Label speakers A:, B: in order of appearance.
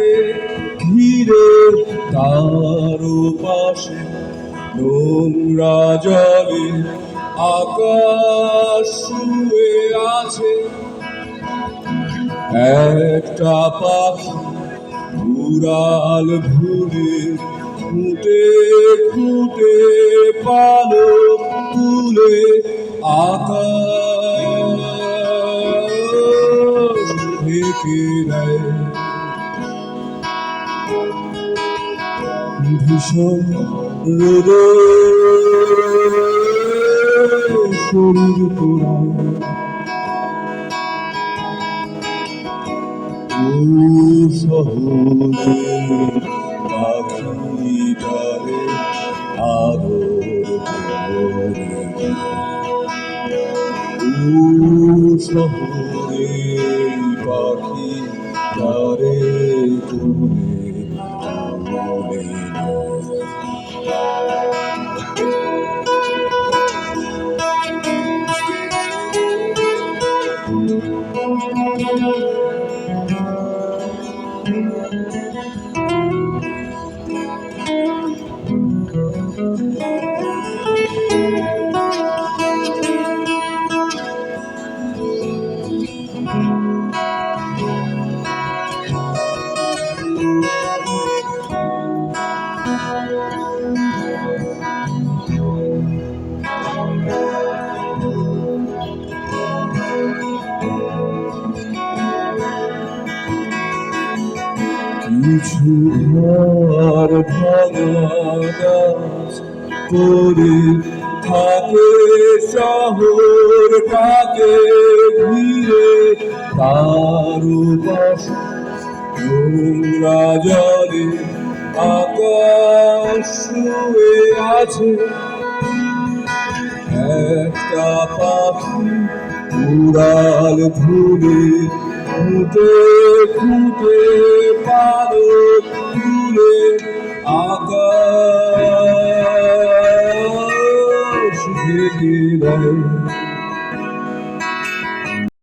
A: থাকে ঘিরে তার পাশে নোংরা জলে আকাশ শুয়ে আছে। একটা পাখি উড়াল ভুলে খুঁটে খুঁটে পালক তুলে আকাশ ঢেকে দেয় ভীষণ রোদে শরীর পোড়ায় ও শহরে পাখিটারে আদর শহরে পাখি তারে তুলে তুলে নেয়। কিছু ঘর ভাঙা গাছ করে থাকে শহরটাকে ঘিরে তার পাশে নোংরা আকাশ শুয়ে আছে। একটা পাখি উড়াল ধুলে খুঁজে খুঁজে পারো তুলে আকাশ থেকে